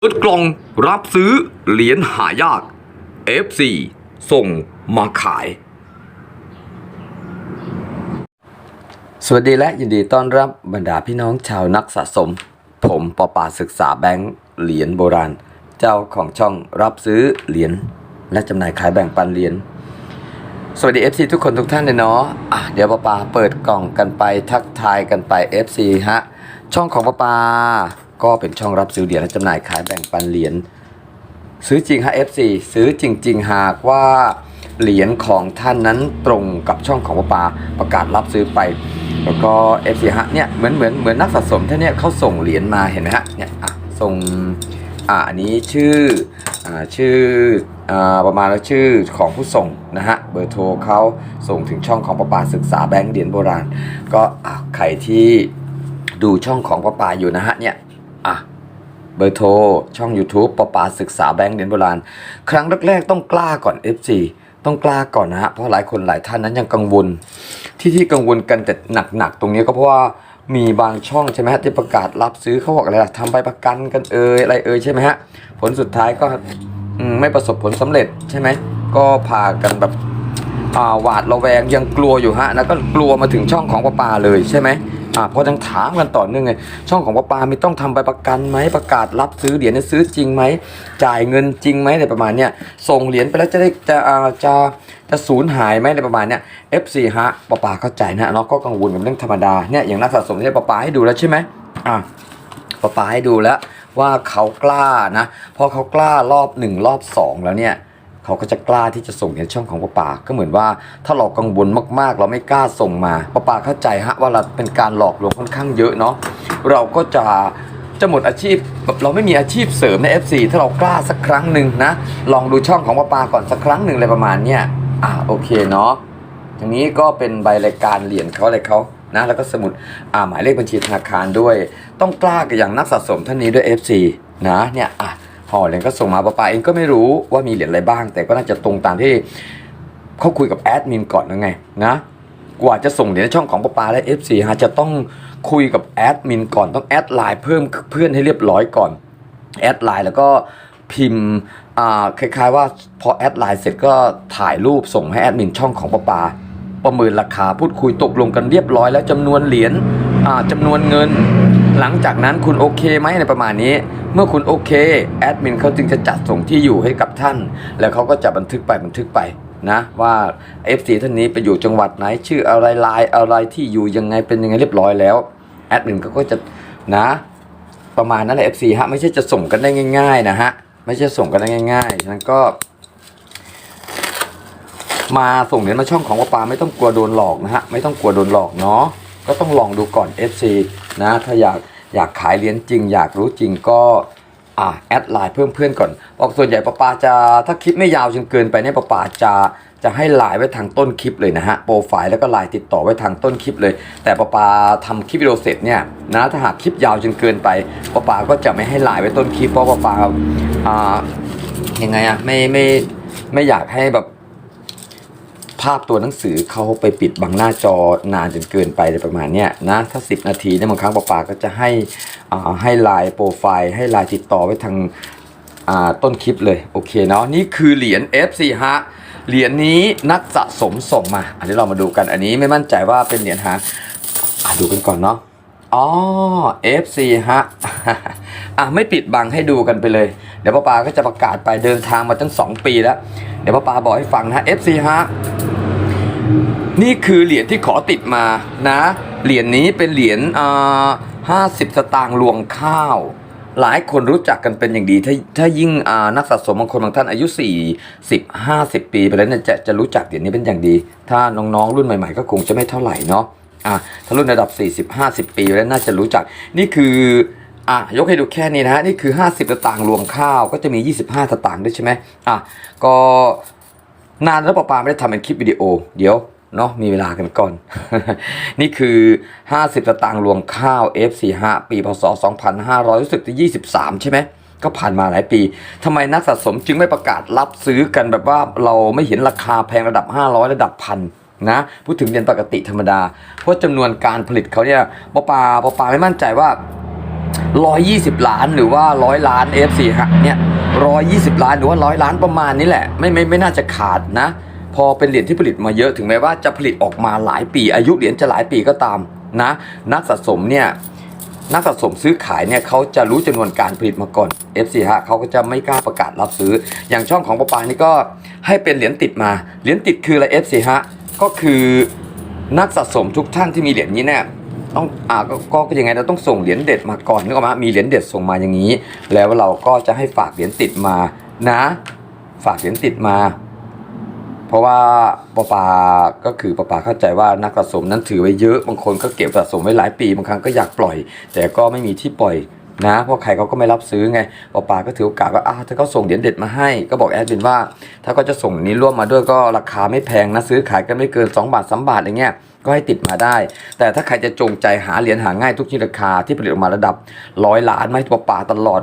เปิดกล่องรับซื้อเหรียญหายาก FC ส่งมาขาย สวัสดีและยินดีต้อนรับบรรดาพี่น้องชาวนักสะสม ผมปอป่าศึกษาแบงค์เหรียญโบราณ เจ้าของช่องรับซื้อเหรียญและจำหน่ายขายแบ่งปันเหรียญสวัสดี FC ทุกคนทุกท่านเลยเนาะะเดี๋ยวปอปาเปิดกล่องกันไปทักทายกันไป FC ฮะ ช่องของปปา ก็เป็นช่องรับซื้อเหรียญและจำหน่ายขายแบ่งปันเหรียญซื้อจริงฮะ FC ซื้อจริง ๆ หากว่าเหรียญของท่านนั้นตรงกับช่องของปาปาประกาศรับซื้อไปแล้วก็ FC ฮะเนี่ยเหมือนเหมือนเหมือนนักสะสมท่านเนี่ยเขาส่งเหรียญมาเห็นไหมฮะเนี่ยอะส่งอ่าอันนี้ชื่ออ่าชื่ออ่าประมาณว่าชื่อของผู้ส่งนะฮะเบอร์โทรเขาส่งถึงช่องของปาปาศึกษาแบงค์เหรียญโบราณ ก็อะใครที่ ดูช่องของปาปาอยู่นะฮะเนี่ยอะเบอร์โทรช่อง YouTube ปอปาศึกษาแบงค์เหรียญโบราณ ครั้งแรกๆต้องกล้าก่อน FC ต้องกล้าก่อนนะฮะเพราะหลายคนหลายท่านนั้นยังกังวล ที่ที่กังวลกันแต่หนักๆตรงนี้ก็เพราะว่ามีบางช่องใช่ไหมฮะที่ประกาศรับซื้อเขาบอกอะไรล่ะทำใบประกันกันเอ่ยอะไรเอ่ยใช่ไหมฮะผลสุดท้ายก็ไม่ประสบผลสำเร็จใช่ไหมก็พากันแบบหวาดระแวงยังกลัวอยู่ฮะแล้วก็กลัวมาถึงช่องของปอปาเลยใช่ไหม อ่าพราะยังถามกันต่อเนื่องไงช่องของปอปามีต้องทำใบประกันไหมประกาศรับซื้อเหรียญซื้อจริงไหมจ่ายเงินจริงไหมอะไรประมาณเนี้ยส่งเหรียญไปแล้วจะได้จะอ่าจะจะสูญหายไหมอะไรประมาณเนี้ย FC ฮะปอปาเข้าใจนะเนาะก็กังวลกับเรื่องธรรมดาเนี่ยอย่างนักสะสมที่ยปอปาให้ดูแล้วใช่ไหมอ่าปอปาให้ดูแล้วว่าเขากล้านะพอเขากล้ารอบหนึ่งรอบสองแล้วเนี่ย เขาก็จะกล้าที่จะส่งในช่องของปอปาก็เหมือนว่า ถ้าเรากังวลมากๆ เราไม่กล้าส่งมาปอปาเข้าใจฮะว่าเราเป็นการหลอกลวงค่อนข้างเยอะเนาะเราก็จะจะหมดอาชีพแบบเราไม่มีอาชีพเสริมใน FC ถ้าเรากล้าสักครั้งหนึ่งนะ ลองดูช่องของปอปาก่อนสักครั้งหนึ่งอะไรประมาณเนี้ยอ่าโอเคเนาะทางนี้ก็เป็นใบรายการเหรียญเขาอะไรเขานะแล้วก็สมุดอ่าหมายเลขบัญชีธนาคารด้วย ต้องกล้ากับอย่างนักสะสมท่านนี้ด้วย FC นะเนี่ยอะ ห่อเหรียญก็ส่งมาป้าปาเองก็ไม่รู้ว่ามีเหรียญอะไรบ้าง แต่ก็น่าจะตรงตามที่เขาคุยกับแอดมินก่อนนะไงนะกว่าจะส่งเหรียญในช่องของป้าปาและ FC ฮะจะต้องคุยกับแอดมินก่อนต้องแอดไลน์เพิ่มเพื่อนให้เรียบร้อยก่อนแอดไลน์แล้วก็พิมพ์คล้ายๆว่าพอแอดไลน์เสร็จก็ถ่ายรูปส่งให้แอดมินช่องของปาปา ประเมินราคาพูดคุยตกลงกันเรียบร้อยแล้วจำนวนเหรียญอ่าจำนวนเงิน หลังจากนั้นคุณโอเคไหมในประมาณนี้ เมื่อคุณโอเคแอดมินเขาจึงจะจัดส่งที่อยู่ให้กับท่าน แล้วเขาก็จะบันทึกไปบันทึกไปนะว่า FC ท่านนี้ไปอยู่จังหวัดไหนชื่ออะไรลน์อะไรที่อยู่ยังไงเป็นยังไงเรียบร้อยแล้วแอดมินเขาก็จะนะ ประมาณนั้นแหละ FC ฮะไม่ใช่จะส่งกันได้ง่าย ๆ นะฮะไม่ใช่ส่งกันได้ง่ายๆฉะนั้นก็ มาส่งเหรียญมาช่องของปาปาไม่ต้องกลัวโดนหลอกนะฮะไม่ต้องกลัวโดนหลอกเนาะก็ต้องลองดูก่อน FC นะถ้าอยาก อยากขายเหรียญจริง อยากรู้จริงก็อ่าแอดไลน์เพิ่มเพื่อนก่อนบอกส่วนใหญ่ปาปาจะถ้าคลิปไม่ยาวจนเกินไปเนี่ยปาปาจะจะให้ไลน์ไว้ทางต้นคลิปเลยนะฮะโปรไฟล์แล้วก็ไลน์ติดต่อไว้ทางต้นคลิปเลย แต่ปาปาทำคลิปวิดีโอเสร็จเนี่ยนะถ้าหากคลิปยาวจนเกินไปปาปาก็จะไม่ให้ไลน์ไว้ต้นคลิปเพราะปาปาอ่ายังไงอะไม่ไม่ไม่อยากให้แบบ ภาพตัวหนังสือเขาไปปิดบังหน้าจอนานจนเกินไปอะไรประมาณเนี้ยนะถ้า 10 นาทีเนี่ยบางครั้งปาปาก็จะให้อ่าให้ไลน์โปรไฟล์ให้ไลน์ติดต่อไว้ทางอ่าต้นคลิปเลยโอเคเนาะนี่คือเหรียญ F4 ฮะเหรียญนี้นักสะสมส่งมา อันนี้เรามาดูกันอันนี้ไม่มั่นใจว่าเป็นเหรียญฮะดูกันก่อนเนาะอ๋อ F4 ฮะ อะไม่ปิดบังให้ดูกันไปเลย เดี๋ยวป้าปาก็จะประกาศไปเดินทางมาตั้ง 2 ปีแล้ว เดี๋ยวป้าปาบอกให้ฟังนะ FC ฮะนี่คือเหรียญที่ขอติดมานะ เหรียญนี้เป็นเหรียญอ่าห้าสิบสตางค์รวงข้าว หลายคนรู้จักกันเป็นอย่างดี ถ้าถ้ายิ่งอ่านักสะสมบางคนบางท่านอายุ 40 50 ปีไปแล้วเนี่ยจะจะรู้จักเหรียญนี้เป็นอย่างดี ถ้าน้องๆรุ่นใหม่ๆ ก็คงจะไม่เท่าไหร่เนาะอะถ้ารุ่นระดับ 40 50 ปีไปแล้วน่าจะรู้จัก นี่คือ อะยกให้ดูแค่นี้นะฮะนี่คือ 50สตางค์รวงข้าวก็จะมี 25สตางค์ด้วยใช่ไหมอะก็นานแล้วปปาไม่ได้ทำเป็นคลิปวิดีโอ เดี๋ยวเนาะมีเวลากันก่อน นี่คือ 50สตางค์รวงข้าว F45 ปีพศ2500รู้สึกจะ23 ใช่ไหมก็ผ่านมาหลายปีทำไมนักสะสมจึงไม่ประกาศรับซื้อกันแบบว่าเราไม่เห็นราคาแพงระดับ 500 ระดับพันนะพูดถึงเรียญปกติธรรมดา เพราะจำนวนการผลิตเขาเนี่ยปาปาปาปาไม่มั่นใจว่า ร้อยยี่สิบล้านหรือว่าร้อยล้าน F4 ฮะเนี่ยร้อยยี่สิบล้านหรือว่าร้อยล้านประมาณนี้แหละ ไม่ไม่ไม่น่าจะขาดนะ พอเป็นเหรียญที่ผลิตมาเยอะถึงแม้ว่าจะผลิตออกมาหลายปี อายุเหรียญจะหลายปีก็ตามนะ นักสะสมเนี่ยนักสะสมซื้อขายเนี่ยเขาจะรู้จำนวนการผลิตมาก่อน F4 ฮะเขาก็จะไม่กล้าประกาศรับซื้อ อย่างช่องของปะปานี่ก็ให้เป็นเหรียญติดมาเหรียญติดคืออะไร F4 ฮะก็คือนักสะสมทุกท่านที่มีเหรียญนี้เนี่ย ต้องอ่าก็ก็ยังไงเราต้องส่งเหรียญเด็ดมาก่อนนึกออกไหมมีเหรียญเด็ดส่งมาอย่างนี้ แล้วเราก็จะให้ฝากเหรียญติดมานะ ฝากเหรียญติดมา เพราะว่าปอปาก็คือปอปาเข้าใจว่านักสะสมนั้นถือไว้เยอะบางคนก็เก็บสะสมไว้หลายปีบางครั้งก็อยากปล่อย แต่ก็ไม่มีที่ปล่อยนะเพราะใครเขาก็ไม่รับซื้อไงปอปาก็ถือโอกาสว่าอ้าถ้าเขาส่งเหรียญเด็ดมาให้ ก็บอกแอดมินว่า ถ้าเขาจะส่งนี้ร่วมมาด้วยก็ราคาไม่แพงนะซื้อขายกันไม่เกิน 2 บาท3บาทอย่างเงี้ย ก็ให้ติดมาได้ แต่ถ้าใครจะจงใจหาเหรียญหาง่ายทุกชนิดราคาที่ผลิตออกมาระดับร้อยล้านไม่ปอปาตลอด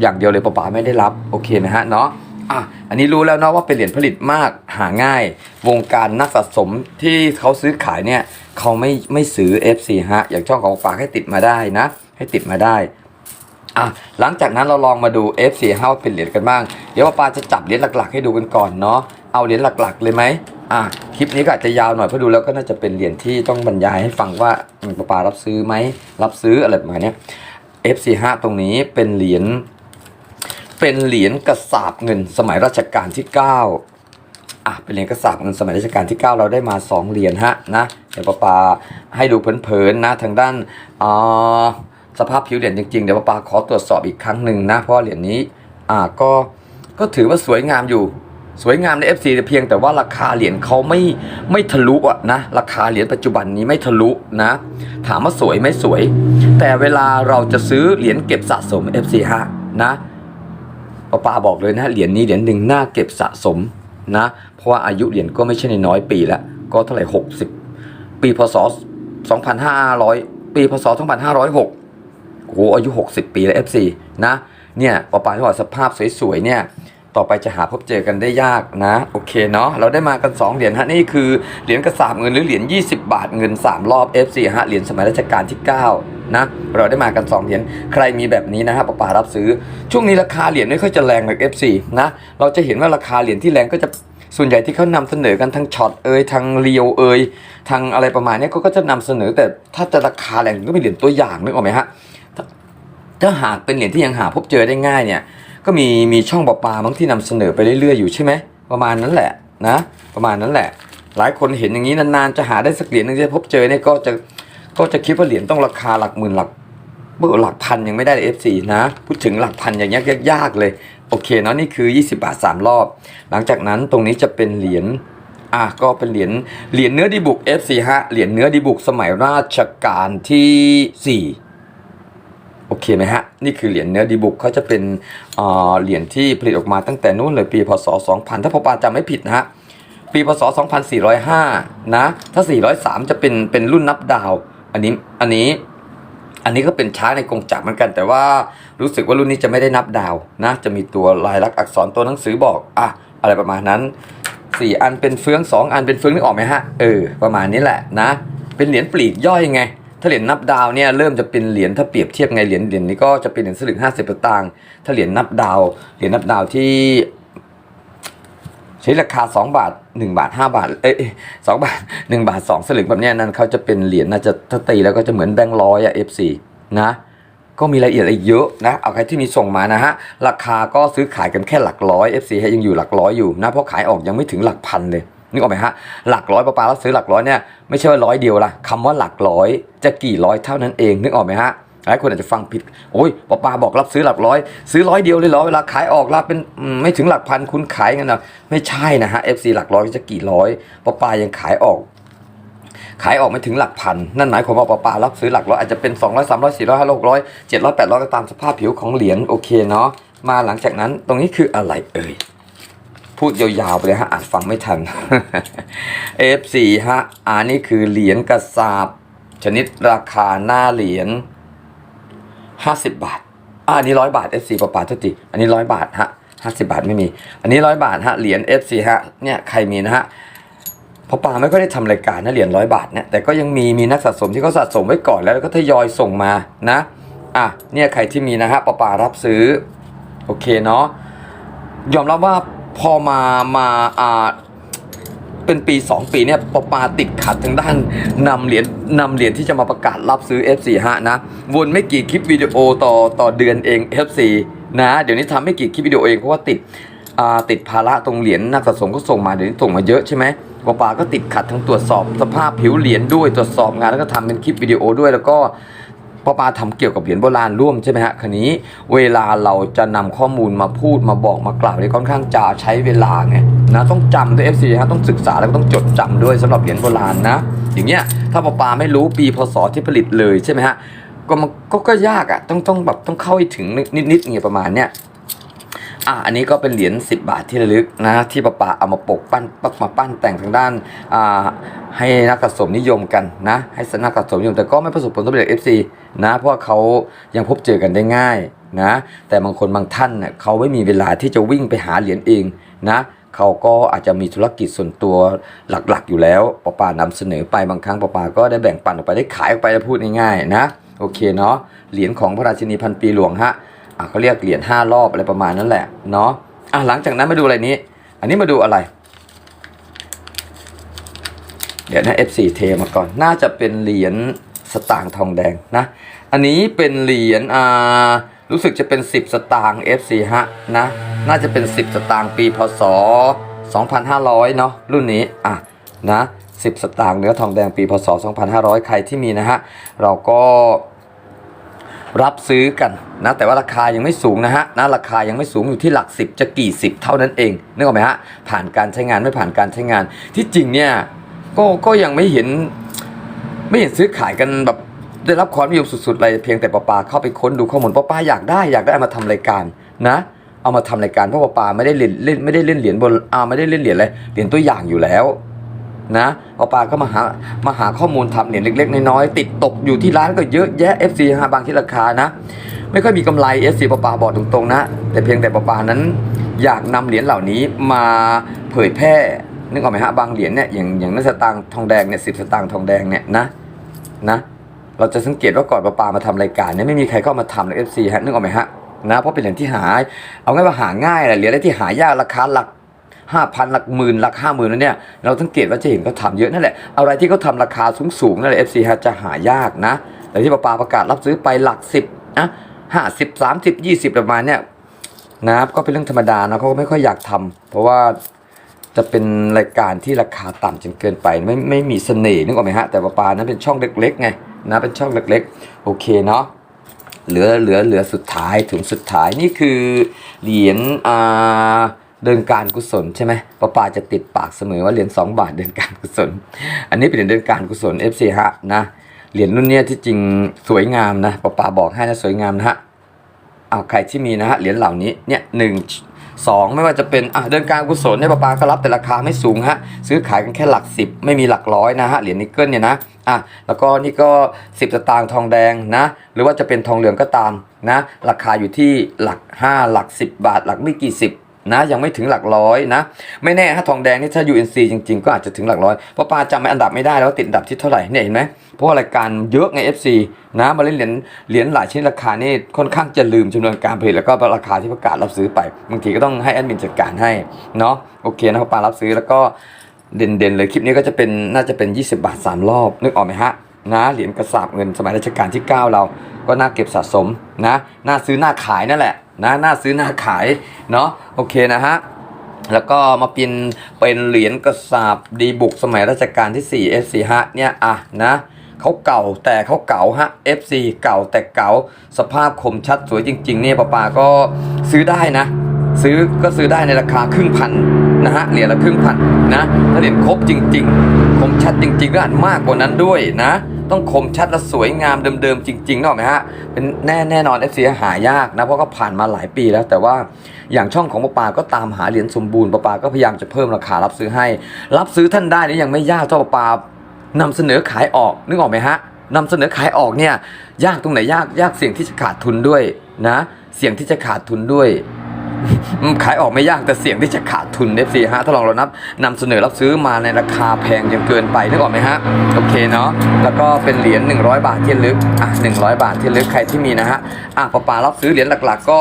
อย่างเดียวเลยปอปาไม่ได้รับโอเคนะฮะเนาะอะอันนี้รู้แล้วเนาะว่าเป็นเหรียญผลิตมากหาง่าย วงการนักสะสมที่เขาซื้อขายเนี่ยเขาไม่ไม่ซื้อ F4 ฮะอย่างช่องของฝากให้ติดมาได้นะ ให้ติดมาได้อะหลังจากนั้นเราลองมาดู F4 ฮะว่าเป็นเหรียญกันบ้าง เดี๋ยวป้าจะจับเหรียญหลัก ๆ ให้ดูกันก่อนเนาะ เอาเหรียญหลักๆ เลยไหมอะคลิปนี้ก็อาจจะยาวหน่อยเพราะดูแล้วก็น่าจะเป็นเหรียญที่ต้องบรรยายให้ฟังว่าอืมปาปารับซื้อไหมรับซื้ออะไรประมาณนี้ F45 ตรงนี้เป็นเหรียญเป็นเหรียญกระสาบเงินสมัยรัชกาลที่ 9อะเป็นเหรียญกระสาบเงินสมัยรัชกาลที่ 9 เราได้มา 2 เหรียญฮะนะเดี๋ยวปาปาให้ดูเผินๆนะทางด้านอ่าสภาพผิวเหรียญจริงๆ เดี๋ยวปาปาขอตรวจสอบอีกครั้งหนึ่งนะ เพราะเหรียญนี้อ่าก็ก็ถือว่าสวยงามอยู่ สวยงามใน FC แต่เพียงแต่ว่าราคาเหรียญเขาไม่ไม่ทะลุอะนะราคาเหรียญปัจจุบันนี้ไม่ทะลุนะ ถามว่าสวยไม่สวย แต่เวลาเราจะซื้อเหรียญเก็บสะสม FC ฮะนะป้าปาบอกเลยนะเหรียญนี้เหรียญหนึ่งน่าเก็บสะสมนะ เพราะว่าอายุเหรียญก็ไม่ใช่น้อยปีแล้ว ก็เท่าไหร่หกสิบปีพศสองพันห้าร้อยปีพศสองพันห้าร้อยหกโอ้โหอายุหกสิบปีแล้ว FC นะเนี่ยป้าปาที่บอกสภาพสวยๆเนี่ย ต่อไปจะหาพบเจอกันได้ยากนะ โอเคเนาะเราได้มากัน 2 เหรียญฮะนี่คือเหรียญกระสาบเงินหรือเหรียญ20 บาทเงิน 3 รอบ F4 ฮะเหรียญสมัยรัชกาลที่ 9 นะเราได้มากัน 2 เหรียญใครมีแบบนี้นะฮะป้าปารับซื้อ ช่วงนี้ราคาเหรียญไม่ค่อยจะแรงแบบ F4 นะเราจะเห็นว่าราคาเหรียญที่แรงก็จะส่วนใหญ่ที่เขานำเสนอกันทั้งช็อตเอยทางเรียวเอยทางอะไรประมาณนี้เขาก็จะนำเสนอแต่ถ้าจะราคาแรงก็เป็นเหรียญตัวอย่างนึกออกไหมฮะถ้าหากเป็นเหรียญที่ยังหาพบเจอได้ง่ายเนี่ย ก็มีมีช่องปลาปลาบางที่นำเสนอไปเรื่อยๆอยู่ใช่ไหมประมาณนั้นแหละนะ ประมาณนั้นแหละ หลายคนเห็นอย่างนี้นานๆจะหาได้สักเหรียญนึงจะพบเจอเนี่ยก็จะก็จะคิดว่าเหรียญต้องราคาหลักหมื่นหลักเบอร์หลักพันยังไม่ได้เอฟซีนะ พูดถึงหลักพันอย่างยากยากๆเลย โอเคเนาะนี่คือ 20 บาท 3 รอบ หลังจากนั้นตรงนี้จะเป็นเหรียญอะก็เป็นเหรียญเหรียญเนื้อดีบุก F4 ฮะเหรียญเนื้อดีบุกสมัยราชการที่ 4 อเคไหมฮะ นี่คือเหรียญเนื้อดีบุกเขาจะเป็นเหรียญที่ผลิตออกมาตั้งแต่นู้นเลยปีพศ 2000 ถ้าพอปาจำไม่ผิดนะฮะ ปีพศ 2405 นะ ถ้า 403 จะเป็นเป็นรุ่นนับดาว อันนี้อันนี้อันนี้ก็เป็นช้างในกรงจักรเหมือนกัน แต่ว่ารู้สึกว่ารุ่นนี้จะไม่ได้นับดาวนะ จะมีตัวลายลักษณ์อักษรตัวหนังสือบอกอะอะไรประมาณนั้นสี่อันเป็นเฟืองสองอันเป็นเฟืองนึกออกไหมฮะเออประมาณนี้แหละนะ เป็นเหรียญปลีกย่อยไง ถ้าเหรียญนับดาวเนี่ยเริ่มจะเป็นเหรียญถ้าเปรียบเทียบไงเหรียญเหรียญนี้ก็จะเป็นเหรียญสลึงห้าสิบตังค์ถ้าเหรียญนับดาวเหรียญนับดาวที่ใช้ราคา 2 บาท 1 บาท 5 บาท เอ้ยสองบาท 1 บาท 2 สลึงแบบนี้นั่นเขาจะเป็นเหรียญน่าจะถ้าตีแล้วก็จะเหมือนแบงค์ร้อยอะ F4 นะ ก็มีรายละเอียดอะไรเยอะนะ เอาใครที่มีส่งมานะฮะ ราคาก็ซื้อขายกันแค่หลักร้อย F4 ยังอยู่หลักร้อยอยู่นะ เพราะขายออกยังไม่ถึงหลักพันเลย นึกออกไหมฮะหลักร้อยปลาปลาแล้วซื้อหลักร้อยเนี่ยไม่ใช่ว่าร้อยเดียวละคำว่าหลักร้อยจะกี่ร้อยเท่านั้นเองนึกออกไหมฮะหลายคนอาจจะฟังผิดโอ้ยปอปาบอกรับซื้อหลักร้อย ซื้อร้อยเดียวเลยเหรอเวลาขายออกรับเป็นไม่ถึงหลักพันคุณขายกันนะไม่ใช่นะฮะ FC หลักร้อยจะกี่ร้อยปอปายังขายออก ขายออกไม่ถึงหลักพันนั่นหมายความว่าปอปารับซื้อหลักร้อยอาจจะเป็น 200 300 400 500 600 700 800ก็ตามสภาพผิวของเหรียญโอเคเนาะมาหลังจากนั้นตรงนี้คืออะไรเอ่ย พูดยาวๆไปเลยฮะอาจฟังไม่ทัน F4 ฮะอันนี้คือเหรียญกระสาบ ชนิดราคาหน้าเหรียญห้าสิบบาทอ่าอันนี้ร้อยบาท FC ปะปาทุกทีอันนี้ร้อยบาทฮะห้าสิบาทไม่มี อันนี้ร้อยบาทฮะเหรียญ FC ฮะเนี่ยใครมีนะฮะพราะปาไม่ค่อยได้ทำรายการนะเหรียญร้อยบาทเนี่ยแต่ก็ยังมีมีนักสะสมที่เขาสะสมไว้ก่อนแล้วแล้วก็ทยอยส่งมานะอะเนี่ยใครที่มีนะฮะปะปารับซื้อโอเคเนาะยอมรับว่า พอมามาอ่าเป็นปี 2 ปีเนี่ยปะปาติดขัดทางด้านนำเหรียญนำเหรียญที่จะมาประกาศรับซื้อ F4 ฮะนะ วนไม่กี่คลิปวิดีโอต่อต่อเดือนเอง F4 นะ เดี๋ยวนี้ทำไม่กี่คลิปวิดีโอเองเพราะว่าติดอ่าติดภาระตรงเหรียญนักสะสมก็ส่งมาเดี๋ยวนี้ส่งมาเยอะใช่ไหมปะปาก็ติดขัดทั้งตรวจสอบสภาพผิวเหรียญด้วยตรวจสอบงานแล้วก็ทำเป็นคลิปวิดีโอด้วยแล้วก็ ปอปาทำเกี่ยวกับเหรียญโบราณร่วมใช่ไหมฮะคันนี้เวลาเราจะนำข้อมูลมาพูดมาบอกมากล่าวเนี่ยค่อนข้างจะใช้เวลาไงนะต้องจำด้วย FC ฮะต้องศึกษาแล้วก็ต้องจดจำด้วยสำหรับเหรียญโบราณนะ อย่างเงี้ยถ้าปอปาไม่รู้ปีพศที่ผลิตเลยใช่ไหมฮะก็มันก็ยากอะต้องต้องแบบต้องเข้าให้ถึงนิดๆเงี้ยประมาณเนี้ย อะอันนี้ก็เป็นเหรียญ10 บาทที่ระลึกนะที่ปะปาเอามาปกปั้นปักมาปั้นแต่งทางด้านอ่าให้นักสะสมนิยมกันนะให้สนักสะสมนิยมแต่ก็ไม่ประสบผลสำเร็จ FC นะเพราะเขายังพบเจอกันได้ง่ายนะแต่บางคนบางท่านเนี่ยเขาไม่มีเวลาที่จะวิ่งไปหาเหรียญเองนะเขาก็อาจจะมีธุรกิจส่วนตัวหลักๆ อยู่แล้วปะปานำเสนอไปบางครั้งปะปาก็ได้แบ่งปันออกไปได้ขายออกไปแล้วพูดง่ายๆนะโอเคเนาะเหรียญของพระราชินีพันปีหลวงฮะ เขาเรียกเหรียญห้ารอบอะไรประมาณนั้นแหละเนาะอะหลังจากนั้นมาดูอะไรนี้ อันนี้มาดูอะไร เดี๋ยวนะ F4 เทมาก่อน น่าจะเป็นเหรียญสตางค์ทองแดงนะ อันนี้เป็นเหรียญอ่ารู้สึกจะเป็น 10 สตางค์ F4 ฮะนะ น่าจะเป็น 10 สตางค์ปีพศ 2500 เนาะรุ่นนี้อะนะ10 สตางค์เนื้อทองแดงปีพศ 2500 ใครที่มีนะฮะเราก็ รับซื้อกันนะแต่ว่าราคายังไม่สูงนะฮะนะราคายังไม่สูงอยู่ที่หลักสิบจะกี่สิบเท่านั้นเองนึกออกไหมฮะผ่านการใช้งานไม่ผ่านการใช้งาน ที่จริงเนี่ยก็ก็ยังไม่เห็นไม่เห็นซื้อขายกันแบบได้รับความนิยมสุดๆเลยเพียงแต่ปาปาเข้าไปค้นดูข้อมูลปาปาอยากได้อยากได้เอามาทำรายการนะเอามาทำรายการเพราะปาปาไม่ได้เล่นเล่นไม่ได้เล่นเหรียญบนอ่าไม่ได้เล่นเหรียญอะไรเหรียญตัวอย่างอยู่แล้ว นะปอปาก็มาหามาหาข้อมูลทำเหรียญเล็ก ๆ น้อยๆติดตกอยู่ที่ร้านก็เยอะแยะ FC ฮะบางที่ราคานะ ไม่ค่อยมีกำไร FC ปอปาบอกตรงๆนะ แต่เพียงแต่ปอปานั้น อยากนำเหรียญเหล่านี้มาเผยแพร่นึกออกไหมฮะบางเหรียญเนี่ยอย่างอย่างนักสตางค์ทองแดงเนี่ยสิบสตางค์ทองแดงเนี่ยนะนะเราจะสังเกตว่าก่อนปอปามาทำรายการเนี่ยไม่มีใครเข้ามาทำเลย FC ฮะนึกออกไหมฮะนะเพราะเป็นเหรียญที่หาเอาง่ายว่าหาง่ายแหละเหรียญอะไรที่หายากราคาหลัก ห้าพันหลักหมื่นหลักห้าหมื่นแล้วเนี่ยเราสังเกตว่าจะเห็นเขาทำเยอะนั่นแหละอะไรที่เขาทำราคาสูงสูงๆนั่นแหละ FC ฮะจะหายากนะแต่ที่ปปาประกาศรับซื้อไปหลักสิบนะห้าสิบสามสิบยี่สิบประมาณเนี่ยนะก็เป็นเรื่องธรรมดานะเขาก็ไม่ค่อยอยากทำเพราะว่าจะเป็นรายการที่ราคาต่ำจนเกินไป ไม่ไม่มีเสน่ห์นึกออกไหมฮะแต่ปาปานั้นเป็นช่องเล็กๆไงนะเป็นช่องเล็กๆ โอเคเนาะเหลือเหลือเหลือสุดท้ายถึงสุดท้ายนี่คือเหรียญอ่า เดินการกุศลใช่ไหมป้าปาจะติดปากเสมอว่าเหรียญ2บาทเดินการกุศล อันนี้เป็นเหรียญเดินการกุศล FC ฮะนะเหรียญรุ่นเนี้ยที่จริงสวยงามนะป้าปาบอกให้นะสวยงามนะฮะเอาใครที่มีนะฮะเหรียญเหล่านี้เนี่ยหนึ่งสองไม่ว่าจะเป็นอะเดินการกุศลเนี่ยป้าปาก็รับแต่ราคาไม่สูงฮะซื้อขายกันแค่หลักสิบไม่มีหลักร้อยนะฮะเหรียญนิกเกิลเนี่ยนะอะแล้วก็นี่ก็10สตางค์ทองแดงนะหรือว่าจะเป็นทองเหลืองก็ตามนะราคาอยู่ที่หลัก 5 หลัก 10 บาท หลักไม่กี่สิบ นะยังไม่ถึงหลักร้อยนะ ไม่แน่ถ้าทองแดงนี่ถ้า UNC จริง ๆ ก็อาจจะถึงหลักร้อยเพราะปาจำไม่อันดับไม่ได้แล้วติดอันดับที่เท่าไหร่เนี่ยเห็นไหมเพราะรายการเยอะไง FC นะมาเล่นเหรียญเหรียญหลายชิ้นราคานี่ค่อนข้างจะลืมจำนวนการผลิตแล้วก็ราคาที่ประกาศรับซื้อไปบางทีก็ต้องให้แอดมินจัดการให้เนาะโอเคนะปารับซื้อแล้วก็เด่นๆเลยคลิปนี้ก็จะเป็นน่าจะเป็น 20 บาท 3 รอบ นึกออกไหมฮะนะเหรียญกระสาบเงินสมัยรัชกาลที่ 9 เราก็น่าเก็บสะสมนะน่าซื้อน่าขายนั่นแหละ นะน่าซื้อน่าขายเนาะโอเคนะฮะแล้วก็มาเป็นเป็นเหรียญกระสาบดีบุกสมัยรัชกาลที่ 4 FC ฮะเนี่ยอะนะเขาเก่าแต่เขาเก่าฮะ FC เก่าแต่เก่าสภาพคมชัดสวยจริง ๆ เนี่ยป้าปาก็ซื้อได้นะ ซื้อก็ซื้อได้ในราคาครึ่งพันนะฮะเหรียญละครึ่งพันนะถ้าเหรียญครบจริง ๆ คมชัดจริงๆก็อาจมากกว่านั้นด้วยนะ ต้องคมชัดและสวยงามเดิมๆจริงๆนอกไหมฮะเป็นแน่แน่นอนเอฟซีหายากนะเพราะก็ผ่านมาหลายปีแล้ว แต่ว่าอย่างช่องของปาปาก็ตามหาเหรียญสมบูรณ์ปาปาก็พยายามจะเพิ่มราคารับซื้อให้ รับซื้อท่านได้นี่ยังไม่ยากเท่าปาปานำเสนอขายออกนึกออกไหมฮะนำเสนอขายออกเนี่ยยากตรงไหนยากยากเสี่ยงที่จะขาดทุนด้วยนะ เสี่ยงที่จะขาดทุนด้วย ขายออกไม่ยากแต่เสี่ยงที่จะขาดทุน FC ฮะถ้าลองเรานับนำเสนอรับซื้อมาในราคาแพงจนเกินไปนึกออกไหมฮะโอเคเนาะแล้วก็เป็นเหรียญ100 บาทที่ลึกอะ100 บาทที่ลึกใครที่มีนะฮะอะปะปารับซื้อเหรียญหลักๆ ก็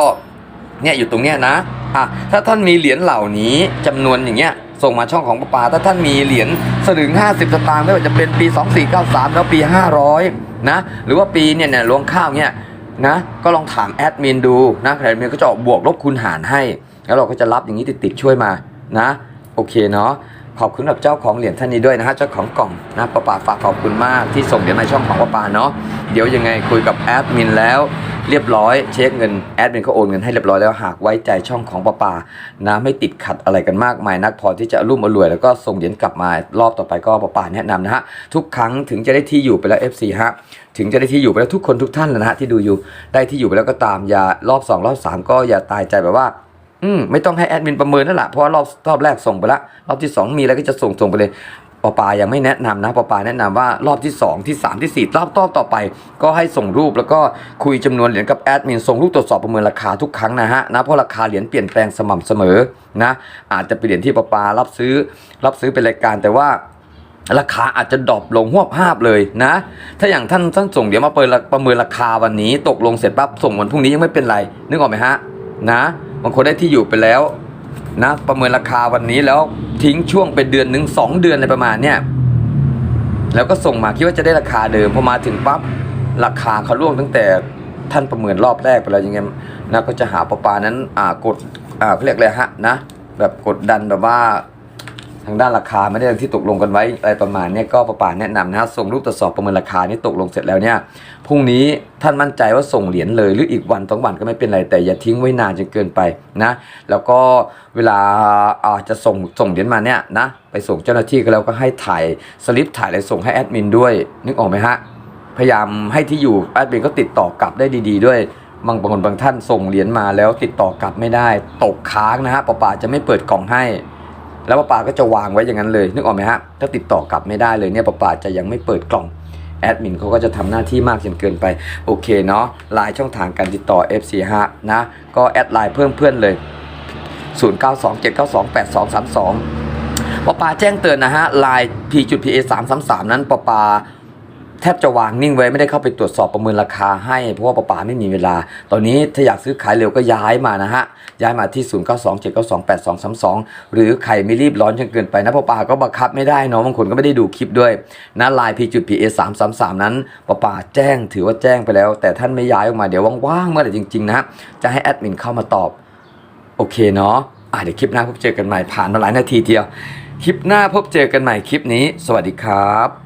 เนี่ยอยู่ตรงเนี้ยนะอะถ้าท่านมีเหรียญเหล่านี้จำนวนอย่างเงี้ยส่งมาช่องของปะปาถ้าท่านมีเหรียญสลึง 50 สตางค์ไม่ว่าจะเป็นปี 2493 แล้วปี 500นะหรือว่าปีเนี่ยเนี่ยรวงข้าวเนี่ย นะก็ลองถามแอดมินดูนะแอดมินก็จะออกบวกลบคูณหารให้ แล้วเราก็จะรับอย่างนี้ติดๆช่วยมานะ โอเคเนาะ ขอบคุณกับเจ้าของเหรียญท่านนี้ด้วยนะฮะเจ้าของกล่องนะปะปาฝากขอบคุณมากที่ส่งเหรียญมาช่องของปะปาเนาะเดี๋ยวยังไงคุยกับแอดมินแล้วเรียบร้อยเช็คเงินแอดมินเขาโอนเงินให้เรียบร้อยแล้วหากไว้ใจช่องของปะปานะไม่ติดขัดอะไรกันมากมายนักพอที่จะรุ่มอรวย แล้วก็ส่งเหรียญกลับมารอบต่อไปก็ปะปาแนะนำนะฮะทุกครั้งถึงจะได้ที่อยู่ไปแล้ว FC ฮะถึงจะได้ที่อยู่ไปแล้วทุกคนทุกท่านนะฮะที่ดูอยู่ได้ที่อยู่ไปแล้วก็ตามอย่ารอบสองรอบสามก็อย่าตายใจแบบว่า อืมไม่ต้องให้แอดมินประเมินนั่นแหละเพราะว่ารอบรอบแรกส่งไปละรอบที่ 2 มีแล้วก็จะส่งส่งไปเลยปอปายังไม่แนะนำนะปอปาแนะนำว่ารอบที่ 2 ที่ 3 ที่ 4 รอบต่อต่อไป ก็ให้ส่งรูปแล้วก็คุยจำนวนเหรียญกับแอดมินส่งรูปตรวจสอบประเมินราคาทุกครั้งนะฮะนะเพราะราคาเหรียญเปลี่ยนแปลงสม่ำเสมอนะอาจจะเป็นเหรียญที่ปอปารับซื้อ รับซื้อเป็นรายการแต่ว่าราคาอาจจะดรอปลงหวบภาพเลยนะ ถ้าอย่างท่านท่านส่งเดี๋ยวมาเปิดราประเมินราคาวันนี้ ตกลงเสร็จปั๊บส่งวันพรุ่งนี้ยังไม่เป็นไร นึกออกไหมฮะนะ บางคนได้ที่อยู่ไปแล้วนะประเมินราคาวันนี้แล้วทิ้งช่วงเป็นเดือนหนึ่งสองเดือนในประมาณเนี่ยแล้วก็ส่งมาคิดว่าจะได้ราคาเดิมพอมาถึงปั๊บราคาเขาล่วงตั้งแต่ท่านประเมินรอบแรกไปแล้วยังไงนะก็จะหาประปานั้นอ่ากดอ่าเขาเรียกอะไรฮะนะแบบกดดันแบบว่า ทางด้านราคาไม่ได้ที่ตกลงกันไว้อะไรประมาณนี้ก็ประปาแนะนำนะฮะส่งรูปตรวจสอบประเมินราคานี่ตกลงเสร็จแล้วเนี่ยพรุ่งนี้ท่านมั่นใจว่าส่งเหรียญเลย หรืออีกวันสองวันก็ไม่เป็นไรแต่อย่าทิ้งไว้นานจนเกินไปนะ แล้วก็เวลาอาจะส่งส่งเหรียญมาเนี่ยนะไปส่งเจ้าหน้าที่ก็แล้วก็ให้ถ่ายสลิปถ่ายอะไรส่งให้แอดมินด้วยนึกออกไหมฮะพยายามให้ที่อยู่แอดมินก็ติดต่อกลับได้ดี ๆ ด้วยบางบางคนบางท่านส่งเหรียญมาแล้วติดต่อกลับไม่ได้ ตกค้างนะฮะประปาจะไม่เปิดกล่องให้ แล้วป้าปาก็จะวางไว้อย่างนั้นเลยนึกออกไหมฮะถ้าติดต่อกลับไม่ได้เลยเนี่ยป้าปาจะยังไม่เปิดกล่องแอดมินเขาก็จะทำหน้าที่มากจนเกินไป โอเคเนาะไลน์ช่องทางการติดต่อ F45 นะ ก็แอดไลน์เพิ่มเพื่อนเลย 0927928232ป้าปาแจ้งเตือนนะฮะไลน์ p.pa 333 นั้นป้าปา แทบจะวางนิ่งไว้ไม่ได้เข้าไปตรวจสอบประเมินราคาให้เพราะว่าป้าป๋าไม่มีเวลา ตอนนี้ถ้าอยากซื้อขายเร็วก็ย้ายมานะฮะ ย้ายมาที่ 0927928232 หรือใครไม่รีบร้อนจนเกินไปนะป้าป๋าก็บังคับไม่ได้เนาะบางคนก็ไม่ได้ดูคลิปด้วยนะไลน์ p.pa 333นั้นป้าป๋าแจ้งถือว่าแจ้งไปแล้ว แต่ท่านไม่ย้ายออกมาเดี๋ยวว่างๆเมื่อไหร่จริงๆนะฮะจะให้แอดมินเข้ามาตอบ โอเคเนาะอะเดี๋ยวคลิปหน้าพบเจอกันใหม่ผ่านมาหลายนาทีเดียว คลิปหน้าพบเจอกันใหม่คลิปนี้ สวัสดีครับ